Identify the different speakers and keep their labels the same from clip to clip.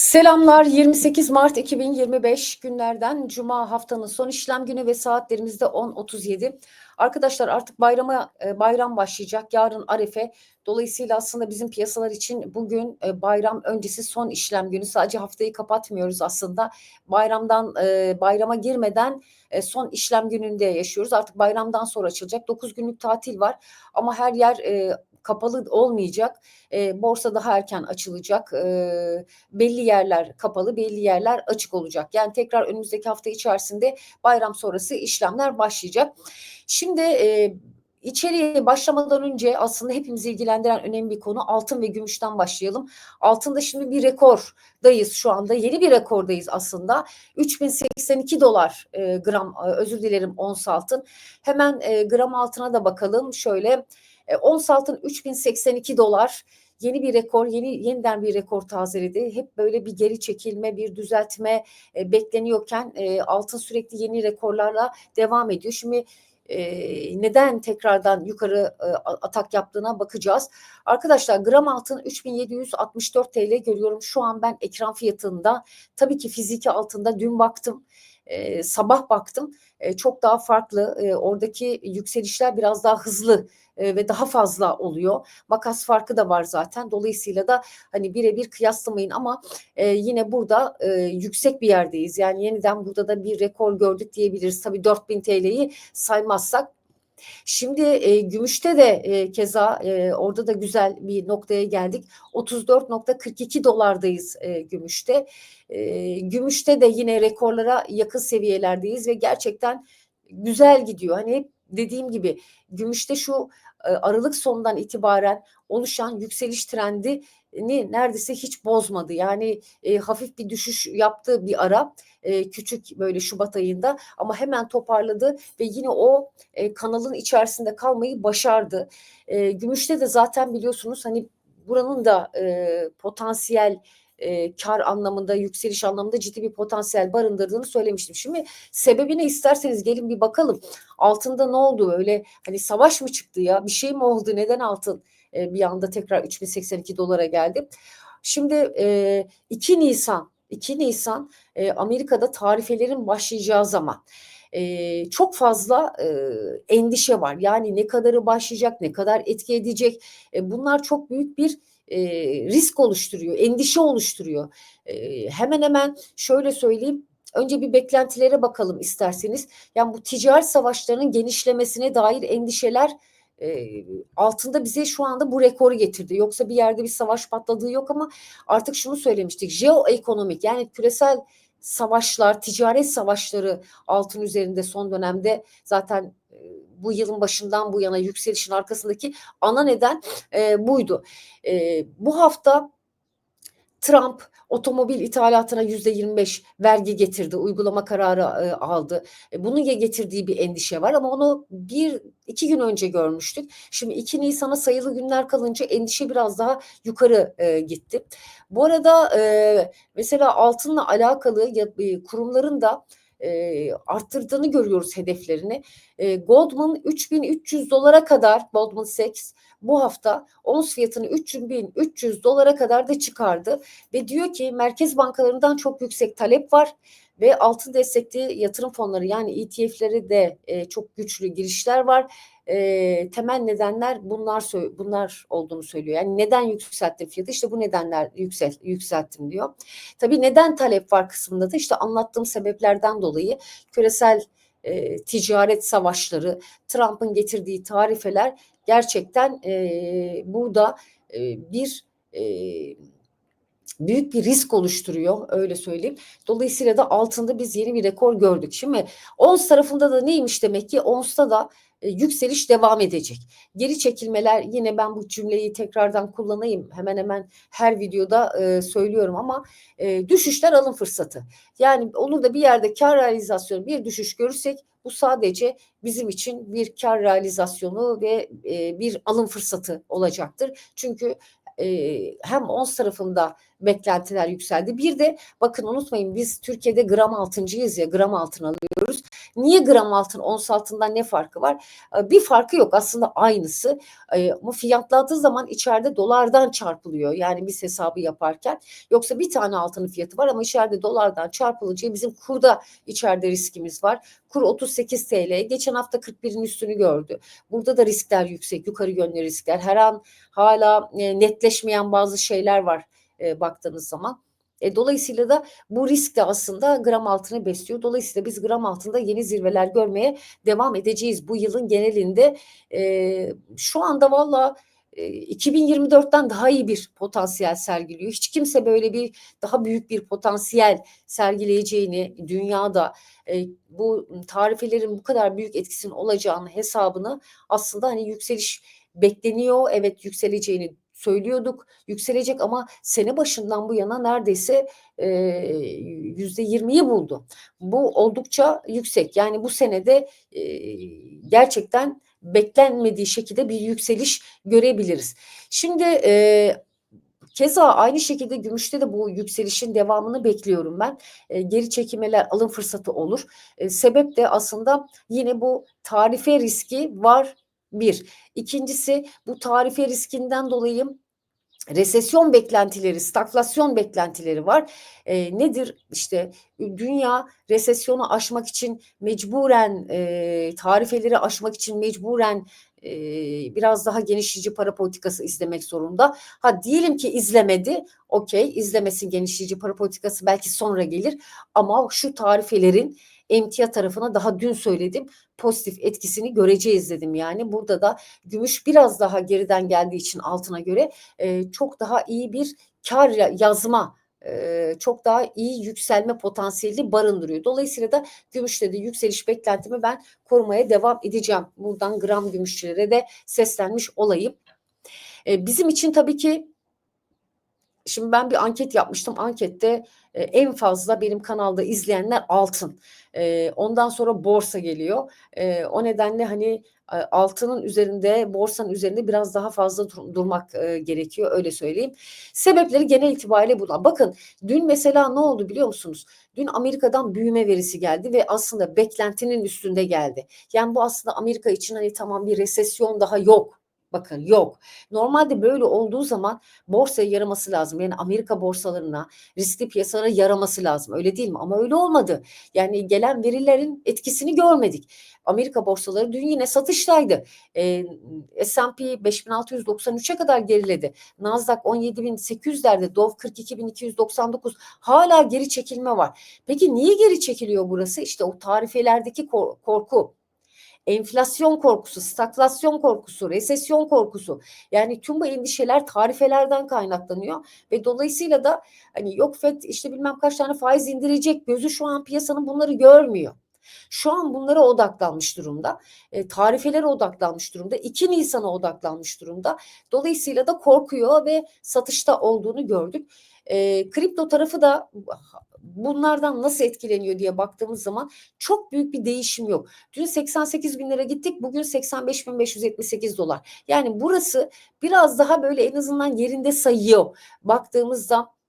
Speaker 1: Selamlar 28 Mart 2025 günlerden Cuma haftanın son işlem günü ve saatlerimizde 10.37. Arkadaşlar artık bayrama e, bayram başlayacak. Yarın Arefe. Dolayısıyla aslında bizim piyasalar için bugün e, bayram öncesi son işlem günü. Sadece haftayı kapatmıyoruz aslında. Bayramdan e, bayrama girmeden son işlem gününde yaşıyoruz. Artık bayramdan sonra açılacak. 9 günlük tatil var ama her yer kapalı olmayacak. E, borsa daha erken açılacak. E, belli yerler kapalı, belli yerler açık olacak. Yani tekrar önümüzdeki hafta içerisinde bayram sonrası işlemler başlayacak. Şimdi e, İçeriye başlamadan önce aslında hepimizi ilgilendiren önemli bir konu altın ve gümüşten başlayalım. Altında şimdi bir rekordayız şu anda. Yeni bir rekordayız aslında. 3082 dolar e, gram e, özür dilerim ons altın. Hemen e, gram altına da bakalım. Şöyle e, ons altın 3082 dolar yeni bir rekor, yeni yeniden bir rekor tazeledi. Hep böyle bir geri çekilme, bir düzeltme e, bekleniyorken e, altın sürekli yeni rekorlarla devam ediyor. Şimdi e, neden tekrardan yukarı e, atak yaptığına bakacağız. Arkadaşlar gram altın 3764 TL görüyorum şu an ben ekran fiyatında. Tabii ki fiziki altında dün baktım e, sabah baktım e, çok daha farklı. E, oradaki yükselişler biraz daha hızlı e, ve daha fazla oluyor. Makas farkı da var zaten. Dolayısıyla da hani birebir kıyaslamayın ama yine burada yüksek bir yerdeyiz. Yani yeniden burada da bir rekor gördük diyebiliriz. Tabii 4000 TL'yi saymazsak Şimdi e, gümüşte de e, keza e, orada da güzel bir noktaya geldik. 34.42 dolardayız e, gümüşte. E, gümüşte de yine rekorlara yakın seviyelerdeyiz ve gerçekten güzel gidiyor. Hani dediğim gibi gümüşte şu e, Aralık sonundan itibaren oluşan yükseliş trendi ni neredeyse hiç bozmadı. Yani e, hafif bir düşüş yaptığı bir ara e, küçük böyle Şubat ayında ama hemen toparladı ve yine o e, kanalın içerisinde kalmayı başardı. E, gümüşte de zaten biliyorsunuz hani buranın da e, potansiyel e, kar anlamında, yükseliş anlamında ciddi bir potansiyel barındırdığını söylemiştim. Şimdi sebebine isterseniz gelin bir bakalım. Altında ne oldu öyle hani savaş mı çıktı ya bir şey mi oldu neden altın e, bir anda tekrar 3082 dolara geldi. Şimdi e, 2 Nisan 2 Nisan e, Amerika'da tarifelerin başlayacağı zaman e, çok fazla e, endişe var. Yani ne kadarı başlayacak, ne kadar etki edecek. E, bunlar çok büyük bir e, risk oluşturuyor, endişe oluşturuyor. E, hemen hemen şöyle söyleyeyim. Önce bir beklentilere bakalım isterseniz. Yani bu ticaret savaşlarının genişlemesine dair endişeler e, altında bize şu anda bu rekoru getirdi. Yoksa bir yerde bir savaş patladığı yok ama artık şunu söylemiştik. Jeoekonomik yani küresel savaşlar, ticaret savaşları altın üzerinde son dönemde zaten bu yılın başından bu yana yükselişin arkasındaki ana neden e, buydu. E, bu hafta Trump otomobil ithalatına yüzde 25 vergi getirdi, uygulama kararı e, aldı. E, bunun getirdiği bir endişe var ama onu bir iki gün önce görmüştük. Şimdi 2 Nisan'a sayılı günler kalınca endişe biraz daha yukarı e, gitti. Bu arada mesela altınla alakalı ya, kurumların da e, arttırdığını görüyoruz hedeflerini. E, Goldman 3300 dolara kadar Goldman Sachs bu hafta ons fiyatını 3300 dolara kadar da çıkardı ve diyor ki merkez bankalarından çok yüksek talep var ve altın destekli yatırım fonları yani ETF'leri de e, çok güçlü girişler var. E, temel nedenler bunlar bunlar olduğunu söylüyor. Yani neden yükselttim fiyatı? İşte bu nedenler yüksel, yükselttim diyor. Tabii neden talep var kısmında da işte anlattığım sebeplerden dolayı küresel e, ticaret savaşları, Trump'ın getirdiği tarifeler gerçekten e, burada e, bir e, büyük bir risk oluşturuyor öyle söyleyeyim. Dolayısıyla da altında biz yeni bir rekor gördük. Şimdi ons tarafında da neymiş demek ki onsta da e, yükseliş devam edecek. Geri çekilmeler yine ben bu cümleyi tekrardan kullanayım. Hemen hemen her videoda e, söylüyorum ama e, düşüşler alım fırsatı. Yani olur da bir yerde kar realizasyonu bir düşüş görürsek bu sadece bizim için bir kar realizasyonu ve e, bir alım fırsatı olacaktır. Çünkü e, hem ons tarafında beklentiler yükseldi. Bir de bakın unutmayın biz Türkiye'de gram altıncıyız ya gram altın alıyoruz. Niye gram altın ons altından ne farkı var? E, bir farkı yok aslında aynısı. Ama fiyatladığı zaman içeride dolardan çarpılıyor. Yani biz hesabı yaparken yoksa bir tane altının fiyatı var ama içeride dolardan çarpılınca bizim kurda içeride riskimiz var. Kur 38 TL. Geçen hafta 41'in üstünü gördü. Burada da riskler yüksek. Yukarı yönlü riskler. Her an hala e, netleşmeyen bazı şeyler var e, baktığınız zaman. E, dolayısıyla da bu risk de aslında gram altını besliyor. Dolayısıyla biz gram altında yeni zirveler görmeye devam edeceğiz bu yılın genelinde. E, şu anda valla 2024'ten daha iyi bir potansiyel sergiliyor. Hiç kimse böyle bir daha büyük bir potansiyel sergileyeceğini dünyada e, bu tarifelerin bu kadar büyük etkisinin olacağını hesabını aslında hani yükseliş bekleniyor. Evet yükseleceğini söylüyorduk yükselecek ama sene başından bu yana neredeyse yüzde yirmiyi buldu. Bu oldukça yüksek. Yani bu senede e, gerçekten beklenmediği şekilde bir yükseliş görebiliriz. Şimdi e, Keza aynı şekilde gümüşte de bu yükselişin devamını bekliyorum ben. E, geri çekilmeler alım fırsatı olur. E, sebep de aslında yine bu tarife riski var bir. İkincisi bu tarife riskinden dolayı resesyon beklentileri, stagflasyon beklentileri var. E, nedir? İşte dünya resesyonu aşmak için mecburen e, tarifeleri aşmak için mecburen e, biraz daha genişleyici para politikası izlemek zorunda. Ha diyelim ki izlemedi. Okey izlemesin genişleyici para politikası belki sonra gelir. Ama şu tarifelerin emtia tarafına daha dün söyledim pozitif etkisini göreceğiz dedim yani. Burada da gümüş biraz daha geriden geldiği için altına göre e, çok daha iyi bir kar yazma e, çok daha iyi yükselme potansiyeli barındırıyor. Dolayısıyla da gümüşte de yükseliş beklentimi ben korumaya devam edeceğim. Buradan gram gümüşçülere de seslenmiş olayım. E, bizim için tabii ki Şimdi ben bir anket yapmıştım. Ankette e, en fazla benim kanalda izleyenler altın. E, ondan sonra borsa geliyor. E, o nedenle hani e, altının üzerinde, borsanın üzerinde biraz daha fazla dur- durmak e, gerekiyor öyle söyleyeyim. Sebepleri genel itibariyle bunlar. Bakın dün mesela ne oldu biliyor musunuz? Dün Amerika'dan büyüme verisi geldi ve aslında beklentinin üstünde geldi. Yani bu aslında Amerika için hani tamam bir resesyon daha yok Bakın yok. Normalde böyle olduğu zaman borsaya yaraması lazım. Yani Amerika borsalarına, riskli piyasalara yaraması lazım. Öyle değil mi? Ama öyle olmadı. Yani gelen verilerin etkisini görmedik. Amerika borsaları dün yine satıştaydı. E, S&P 5693'e kadar geriledi. Nasdaq 17800'lerde, Dow 42299 hala geri çekilme var. Peki niye geri çekiliyor burası? İşte o tarifelerdeki korku enflasyon korkusu, stagflasyon korkusu, resesyon korkusu. Yani tüm bu endişeler tarifelerden kaynaklanıyor ve dolayısıyla da hani yok FED işte bilmem kaç tane faiz indirecek gözü şu an piyasanın bunları görmüyor. Şu an bunlara odaklanmış durumda. E, tarifelere odaklanmış durumda. 2 Nisan'a odaklanmış durumda. Dolayısıyla da korkuyor ve satışta olduğunu gördük. E, kripto tarafı da bunlardan nasıl etkileniyor diye baktığımız zaman çok büyük bir değişim yok. Dün 88 bin lira gittik bugün 85 bin 578 dolar. Yani burası biraz daha böyle en azından yerinde sayıyor. Baktığımızda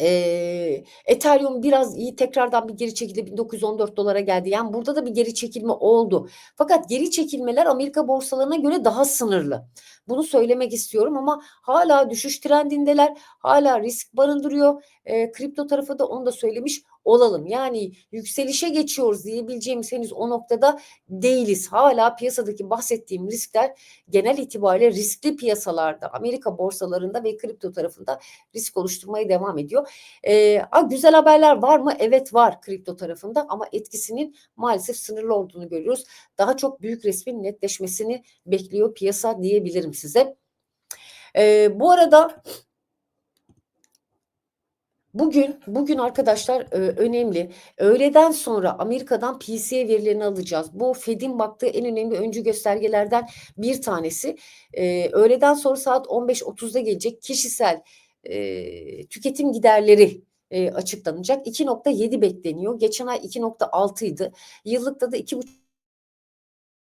Speaker 1: e, Ethereum biraz iyi tekrardan bir geri çekildi 1914 dolara geldi. Yani burada da bir geri çekilme oldu. Fakat geri çekilmeler Amerika borsalarına göre daha sınırlı. Bunu söylemek istiyorum ama hala düşüş trendindeler. Hala risk barındırıyor. E, kripto tarafı da onu da söylemiş olalım. Yani yükselişe geçiyoruz diyebileceğimiz henüz o noktada değiliz. Hala piyasadaki bahsettiğim riskler genel itibariyle riskli piyasalarda, Amerika borsalarında ve kripto tarafında risk oluşturmaya devam ediyor. A, güzel haberler var mı? Evet var kripto tarafında ama etkisinin maalesef sınırlı olduğunu görüyoruz. Daha çok büyük resmin netleşmesini bekliyor piyasa diyebilirim size. Ee, bu arada Bugün bugün arkadaşlar e, önemli. Öğleden sonra Amerika'dan PCE verilerini alacağız. Bu Fed'in baktığı en önemli öncü göstergelerden bir tanesi. E, öğleden sonra saat 15.30'da gelecek kişisel e, tüketim giderleri açıklanacak. 2.7 bekleniyor. Geçen ay 2.6 idi. Yıllıkta da 2.5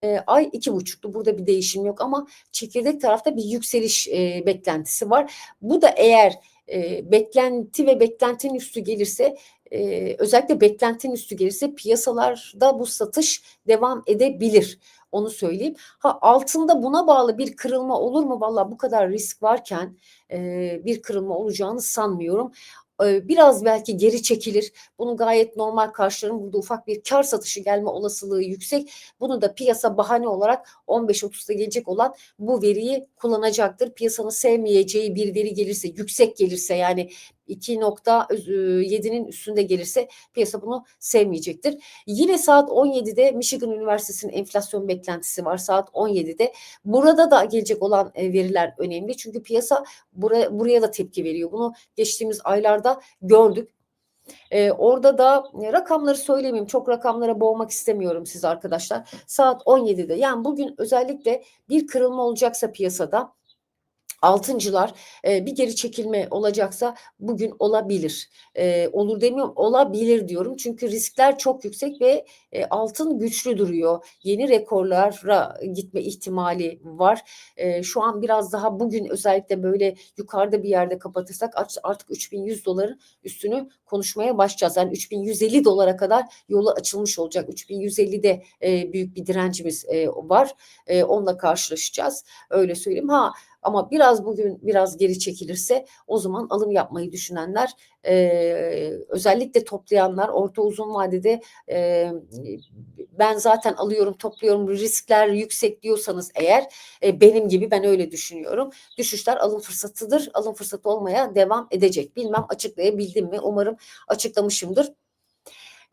Speaker 1: e, ay iki buçuktu. Burada bir değişim yok ama çekirdek tarafta bir yükseliş e, beklentisi var. Bu da eğer e, beklenti ve beklentinin üstü gelirse e, özellikle beklentinin üstü gelirse piyasalarda bu satış devam edebilir. Onu söyleyeyim. Ha altında buna bağlı bir kırılma olur mu? Valla bu kadar risk varken e, bir kırılma olacağını sanmıyorum biraz belki geri çekilir. Bunu gayet normal karşılarım. Burada ufak bir kar satışı gelme olasılığı yüksek. Bunu da piyasa bahane olarak 15-30'da gelecek olan bu veriyi kullanacaktır. Piyasanın sevmeyeceği bir veri gelirse, yüksek gelirse yani 2.7'nin üstünde gelirse piyasa bunu sevmeyecektir. Yine saat 17'de Michigan Üniversitesi'nin enflasyon beklentisi var saat 17'de. Burada da gelecek olan veriler önemli. Çünkü piyasa buraya, buraya da tepki veriyor. Bunu geçtiğimiz aylarda gördük. Ee, orada da rakamları söylemeyeyim. Çok rakamlara boğmak istemiyorum siz arkadaşlar. Saat 17'de yani bugün özellikle bir kırılma olacaksa piyasada altıncılar e, bir geri çekilme olacaksa bugün olabilir. E, olur demiyorum olabilir diyorum. Çünkü riskler çok yüksek ve e, altın güçlü duruyor. Yeni rekorlara gitme ihtimali var. E, şu an biraz daha bugün özellikle böyle yukarıda bir yerde kapatırsak artık 3100 doların üstünü konuşmaya başlayacağız. Yani 3150 dolara kadar yolu açılmış olacak. 3150'de e, büyük bir direncimiz e, var. E, onunla karşılaşacağız. Öyle söyleyeyim. Ha ama biraz bugün biraz geri çekilirse o zaman alım yapmayı düşünenler e, özellikle toplayanlar orta uzun vadede e, ben zaten alıyorum topluyorum riskler yüksek diyorsanız eğer e, benim gibi ben öyle düşünüyorum. Düşüşler alım fırsatıdır. Alım fırsatı olmaya devam edecek. Bilmem açıklayabildim mi? Umarım açıklamışımdır.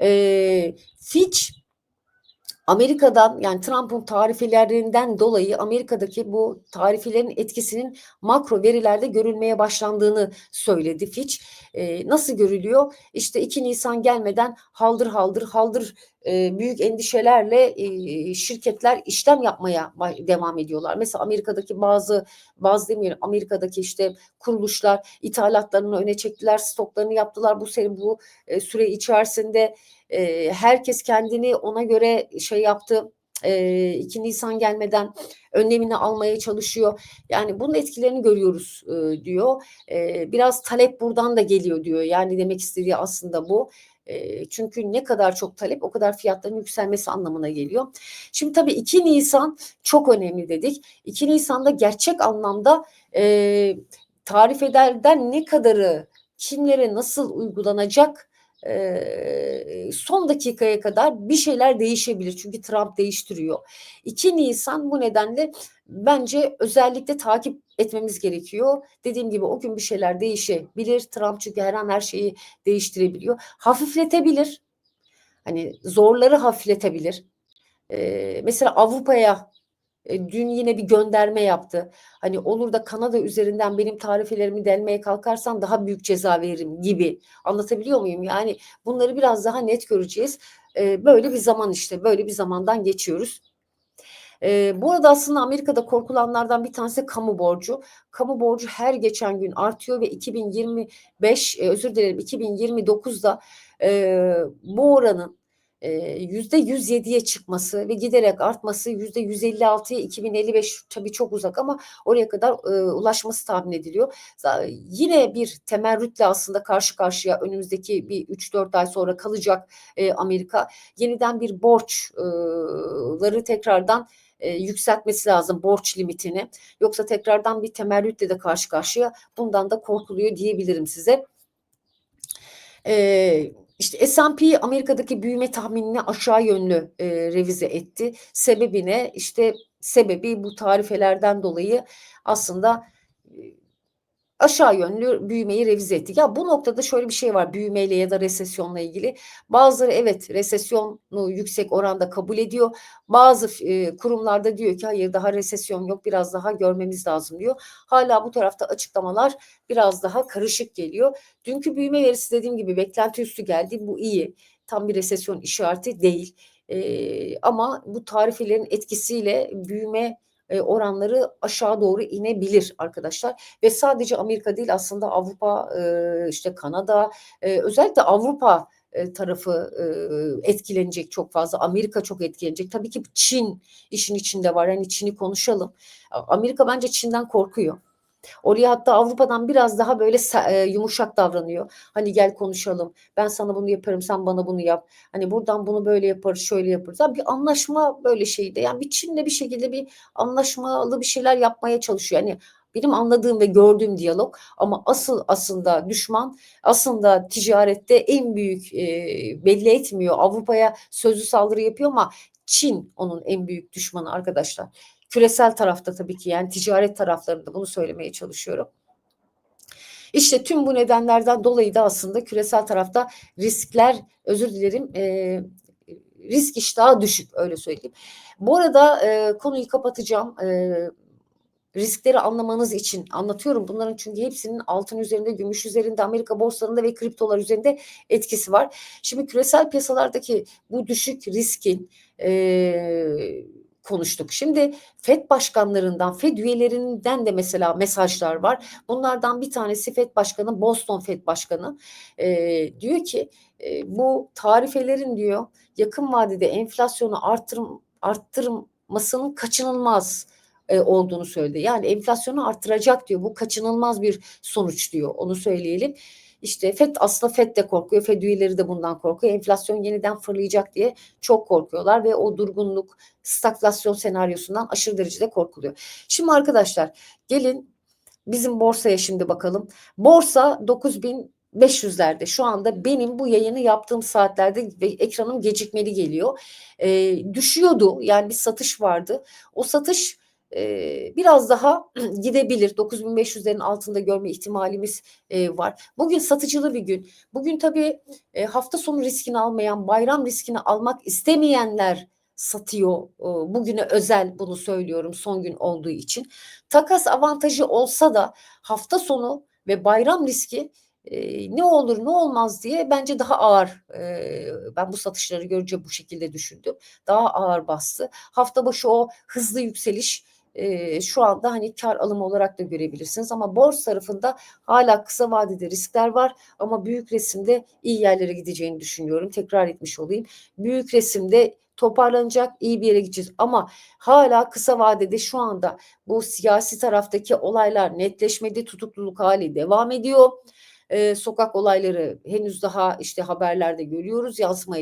Speaker 1: E, Fitch Amerika'dan yani Trump'ın tarifelerinden dolayı Amerika'daki bu tarifelerin etkisinin makro verilerde görülmeye başlandığını söyledi Fitch. Ee, nasıl görülüyor? İşte 2 Nisan gelmeden haldır haldır haldır e, büyük endişelerle e, şirketler işlem yapmaya devam ediyorlar. Mesela Amerika'daki bazı bazı demeyelim Amerika'daki işte kuruluşlar ithalatlarını öne çektiler, stoklarını yaptılar bu sene bu e, süre içerisinde herkes kendini ona göre şey yaptı. E, 2 Nisan gelmeden önlemini almaya çalışıyor. Yani bunun etkilerini görüyoruz diyor. Biraz talep buradan da geliyor diyor. Yani demek istediği aslında bu. Çünkü ne kadar çok talep o kadar fiyatların yükselmesi anlamına geliyor. Şimdi tabii 2 Nisan çok önemli dedik. 2 Nisan'da gerçek anlamda e, tarif ederden ne kadarı kimlere nasıl uygulanacak son dakikaya kadar bir şeyler değişebilir. Çünkü Trump değiştiriyor. 2 Nisan bu nedenle bence özellikle takip etmemiz gerekiyor. Dediğim gibi o gün bir şeyler değişebilir. Trump çünkü her an her şeyi değiştirebiliyor. Hafifletebilir. Hani zorları hafifletebilir. Ee, mesela Avrupa'ya e, dün yine bir gönderme yaptı. Hani olur da Kanada üzerinden benim tarifelerimi delmeye kalkarsan daha büyük ceza veririm gibi. Anlatabiliyor muyum? Yani bunları biraz daha net göreceğiz. E, böyle bir zaman işte böyle bir zamandan geçiyoruz. E, bu arada aslında Amerika'da korkulanlardan bir tanesi kamu borcu. Kamu borcu her geçen gün artıyor ve 2025 e, özür dilerim 2029'da e, bu oranın %107'ye çıkması ve giderek artması yüzde 156'ya 2055 tabii çok uzak ama oraya kadar e, ulaşması tahmin ediliyor. Yine bir temerrütle aslında karşı karşıya önümüzdeki bir 3-4 ay sonra kalacak e, Amerika. Yeniden bir borçları tekrardan e, yükseltmesi lazım borç limitini. Yoksa tekrardan bir temerrütle de karşı karşıya bundan da korkuluyor diyebilirim size. Eee işte S&P Amerika'daki büyüme tahminini aşağı yönlü e, revize etti. Sebebi ne? İşte sebebi bu tarifelerden dolayı aslında aşağı yönlü büyümeyi revize ettik. Ya bu noktada şöyle bir şey var büyümeyle ya da resesyonla ilgili. Bazıları evet resesyonu yüksek oranda kabul ediyor. Bazı e, kurumlarda diyor ki hayır daha resesyon yok biraz daha görmemiz lazım diyor. Hala bu tarafta açıklamalar biraz daha karışık geliyor. Dünkü büyüme verisi dediğim gibi beklenti üstü geldi. Bu iyi. Tam bir resesyon işareti değil. E, ama bu tarifelerin etkisiyle büyüme e, oranları aşağı doğru inebilir arkadaşlar ve sadece Amerika değil aslında Avrupa e, işte Kanada e, özellikle Avrupa tarafı etkilenecek çok fazla. Amerika çok etkilenecek. Tabii ki Çin işin içinde var. Yani Çin'i konuşalım. Amerika bence Çin'den korkuyor. Oraya hatta Avrupa'dan biraz daha böyle e, yumuşak davranıyor. Hani gel konuşalım. Ben sana bunu yaparım, sen bana bunu yap. Hani buradan bunu böyle yaparız, şöyle yaparız. Bir anlaşma böyle şeydi. Yani bir Çin'le bir şekilde bir anlaşmalı bir şeyler yapmaya çalışıyor. Yani benim anladığım ve gördüğüm diyalog ama asıl aslında düşman aslında ticarette en büyük e, belli etmiyor. Avrupa'ya sözlü saldırı yapıyor ama Çin onun en büyük düşmanı arkadaşlar. Küresel tarafta tabii ki yani ticaret taraflarında bunu söylemeye çalışıyorum. İşte tüm bu nedenlerden dolayı da aslında küresel tarafta riskler özür dilerim e, risk iştahı düşük öyle söyleyeyim. Bu arada e, konuyu kapatacağım. E, riskleri anlamanız için anlatıyorum. Bunların çünkü hepsinin altın üzerinde, gümüş üzerinde, Amerika borsalarında ve kriptolar üzerinde etkisi var. Şimdi küresel piyasalardaki bu düşük riskin e, konuştuk. Şimdi FED başkanlarından, FED üyelerinden de mesela mesajlar var. Bunlardan bir tanesi FED Başkanı, Boston FED Başkanı e, diyor ki e, bu tarifelerin diyor yakın vadede enflasyonu arttırım, arttırmasının kaçınılmaz e, olduğunu söyledi. Yani enflasyonu arttıracak diyor. Bu kaçınılmaz bir sonuç diyor. Onu söyleyelim. İşte FED aslında FED de korkuyor. FED üyeleri de bundan korkuyor. Enflasyon yeniden fırlayacak diye çok korkuyorlar ve o durgunluk, stagflasyon senaryosundan aşırı derecede korkuluyor. Şimdi arkadaşlar gelin bizim borsaya şimdi bakalım. Borsa 9000 500'lerde şu anda benim bu yayını yaptığım saatlerde ve ekranım gecikmeli geliyor. E, düşüyordu yani bir satış vardı. O satış biraz daha gidebilir. 9500'lerin altında görme ihtimalimiz var. Bugün satıcılı bir gün. Bugün tabii hafta sonu riskini almayan, bayram riskini almak istemeyenler satıyor. Bugüne özel bunu söylüyorum son gün olduğu için. Takas avantajı olsa da hafta sonu ve bayram riski ne olur ne olmaz diye bence daha ağır ben bu satışları görünce bu şekilde düşündüm. Daha ağır bastı. Hafta başı o hızlı yükseliş e, şu anda hani kar alımı olarak da görebilirsiniz ama borsa tarafında hala kısa vadede riskler var ama büyük resimde iyi yerlere gideceğini düşünüyorum. Tekrar etmiş olayım. Büyük resimde toparlanacak iyi bir yere gideceğiz ama hala kısa vadede şu anda bu siyasi taraftaki olaylar netleşmedi tutukluluk hali devam ediyor e, sokak olayları henüz daha işte haberlerde görüyoruz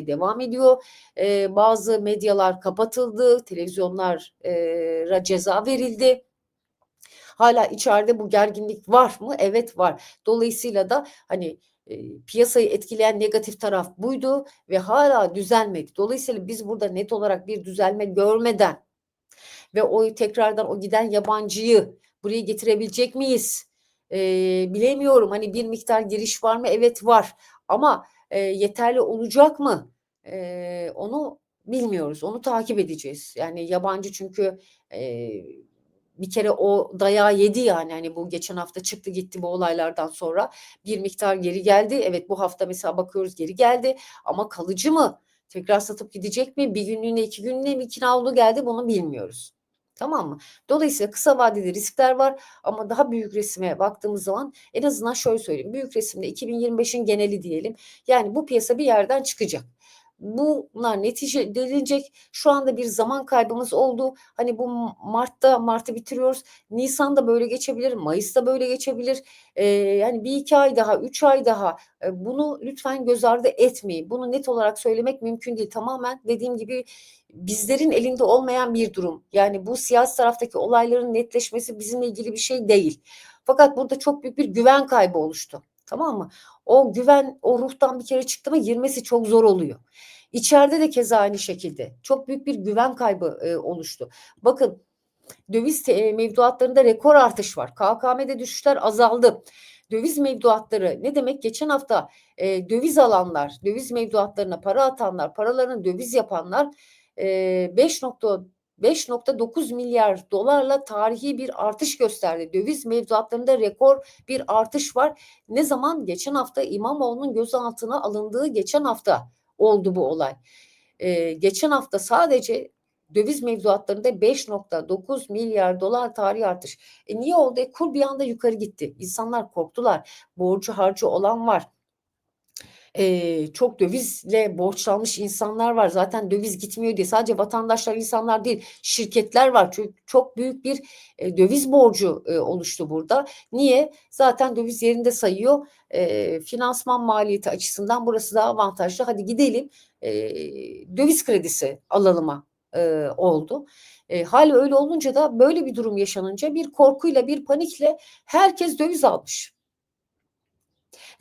Speaker 1: devam ediyor. E, bazı medyalar kapatıldı, televizyonlara ceza verildi. Hala içeride bu gerginlik var mı? Evet var. Dolayısıyla da hani piyasayı etkileyen negatif taraf buydu ve hala düzelmedi. Dolayısıyla biz burada net olarak bir düzelme görmeden ve o tekrardan o giden yabancıyı buraya getirebilecek miyiz? E, bilemiyorum hani bir miktar giriş var mı? Evet var ama e, yeterli olacak mı? E, onu bilmiyoruz. Onu takip edeceğiz. Yani yabancı çünkü e, bir kere o dayağı yedi yani hani bu geçen hafta çıktı gitti bu olaylardan sonra bir miktar geri geldi. Evet bu hafta mesela bakıyoruz geri geldi ama kalıcı mı? Tekrar satıp gidecek mi? Bir günlüğüne iki günlüğüne mi oldu geldi bunu bilmiyoruz. Tamam mı? Dolayısıyla kısa vadeli riskler var ama daha büyük resime baktığımız zaman en azından şöyle söyleyeyim. Büyük resimde 2025'in geneli diyelim. Yani bu piyasa bir yerden çıkacak bunlar neticelenecek. Şu anda bir zaman kaybımız oldu. Hani bu Mart'ta Mart'ı bitiriyoruz. Nisan'da böyle geçebilir, Mayıs'ta böyle geçebilir. Ee, yani bir iki ay daha, üç ay daha e, bunu lütfen göz ardı etmeyin. Bunu net olarak söylemek mümkün değil. Tamamen dediğim gibi bizlerin elinde olmayan bir durum. Yani bu siyasi taraftaki olayların netleşmesi bizimle ilgili bir şey değil. Fakat burada çok büyük bir güven kaybı oluştu. Tamam mı? O güven o ruhtan bir kere çıktı mı girmesi çok zor oluyor. İçeride de keza aynı şekilde çok büyük bir güven kaybı e, oluştu. Bakın döviz e, mevduatlarında rekor artış var. KKM'de düşüşler azaldı. Döviz mevduatları ne demek? Geçen hafta e, döviz alanlar, döviz mevduatlarına para atanlar, paralarını döviz yapanlar e, 5.9 milyar dolarla tarihi bir artış gösterdi. Döviz mevduatlarında rekor bir artış var. Ne zaman? Geçen hafta İmamoğlu'nun gözaltına alındığı geçen hafta oldu bu olay. Ee, geçen hafta sadece döviz mevduatlarında 5.9 milyar dolar tarihi artış. E niye oldu? E kur bir anda yukarı gitti. İnsanlar korktular. Borcu harcı olan var. Eee, çok dövizle borçlanmış insanlar var. Zaten döviz gitmiyor diye sadece vatandaşlar, insanlar değil, şirketler var. Çünkü çok büyük bir, eee, döviz borcu, eee, oluştu burada. Niye? Zaten döviz yerinde sayıyor. Eee, finansman maliyeti açısından burası daha avantajlı. Hadi gidelim, eee, döviz kredisi alalıma, eee, oldu. Eee, hâl öyle olunca da böyle bir durum yaşanınca bir korkuyla, bir panikle herkes döviz almış.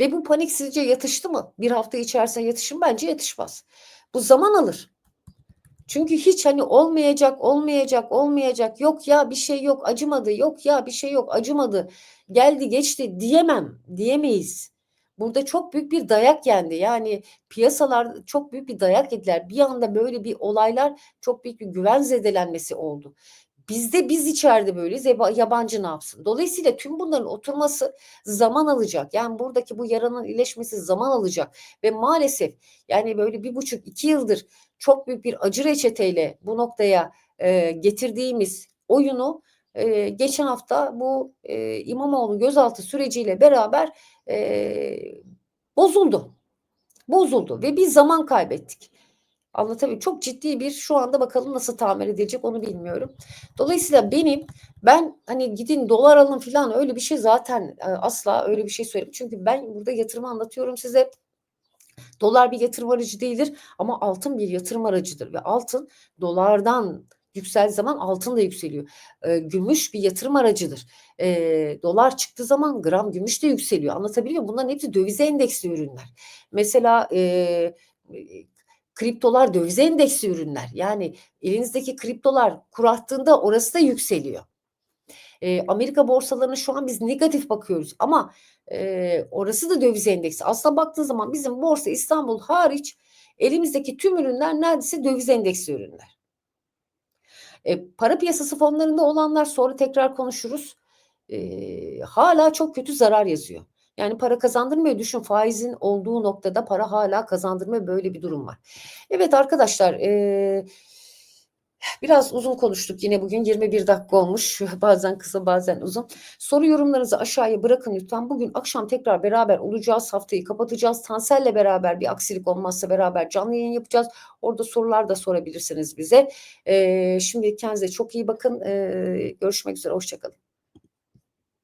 Speaker 1: Ve bu panik sizce yatıştı mı? Bir hafta içerisinde yatışır mı? Bence yatışmaz. Bu zaman alır. Çünkü hiç hani olmayacak, olmayacak, olmayacak, yok ya bir şey yok, acımadı, yok ya bir şey yok, acımadı, geldi geçti diyemem, diyemeyiz. Burada çok büyük bir dayak yendi. Yani piyasalar çok büyük bir dayak yediler. Bir anda böyle bir olaylar çok büyük bir güven zedelenmesi oldu. Bizde biz içeride böyleyiz. Yabancı ne yapsın? Dolayısıyla tüm bunların oturması zaman alacak. Yani buradaki bu yaranın iyileşmesi zaman alacak ve maalesef yani böyle bir buçuk iki yıldır çok büyük bir acı reçeteyle bu noktaya e, getirdiğimiz oyunu e, geçen hafta bu e, İmamoğlu gözaltı süreciyle beraber e, bozuldu. Bozuldu ve bir zaman kaybettik. Anlatabiliyor Çok ciddi bir şu anda bakalım nasıl tamir edilecek onu bilmiyorum. Dolayısıyla benim ben hani gidin dolar alın falan öyle bir şey zaten asla öyle bir şey söyleyeyim. Çünkü ben burada yatırımı anlatıyorum size. Dolar bir yatırım aracı değildir ama altın bir yatırım aracıdır ve altın dolardan yükseldiği zaman altın da yükseliyor. E, gümüş bir yatırım aracıdır. E, dolar çıktığı zaman gram gümüş de yükseliyor. Anlatabiliyor muyum? Bunların hepsi dövize endeksli ürünler. Mesela e, kriptolar dövize endeksli ürünler. Yani elinizdeki kriptolar kur arttığında orası da yükseliyor. E, Amerika borsalarına şu an biz negatif bakıyoruz ama e, orası da döviz endeksi. Aslında baktığı zaman bizim borsa İstanbul hariç elimizdeki tüm ürünler neredeyse döviz endeksli ürünler. E, para piyasası fonlarında olanlar sonra tekrar konuşuruz. E, hala çok kötü zarar yazıyor. Yani para kazandırmıyor. Düşün faizin olduğu noktada para hala kazandırmıyor. Böyle bir durum var. Evet arkadaşlar e, biraz uzun konuştuk yine bugün 21 dakika olmuş. Bazen kısa bazen uzun. Soru yorumlarınızı aşağıya bırakın lütfen. Bugün akşam tekrar beraber olacağız. Haftayı kapatacağız. Tansel'le beraber bir aksilik olmazsa beraber canlı yayın yapacağız. Orada sorular da sorabilirsiniz bize. E, şimdi kendinize çok iyi bakın. E, görüşmek üzere. Hoşçakalın.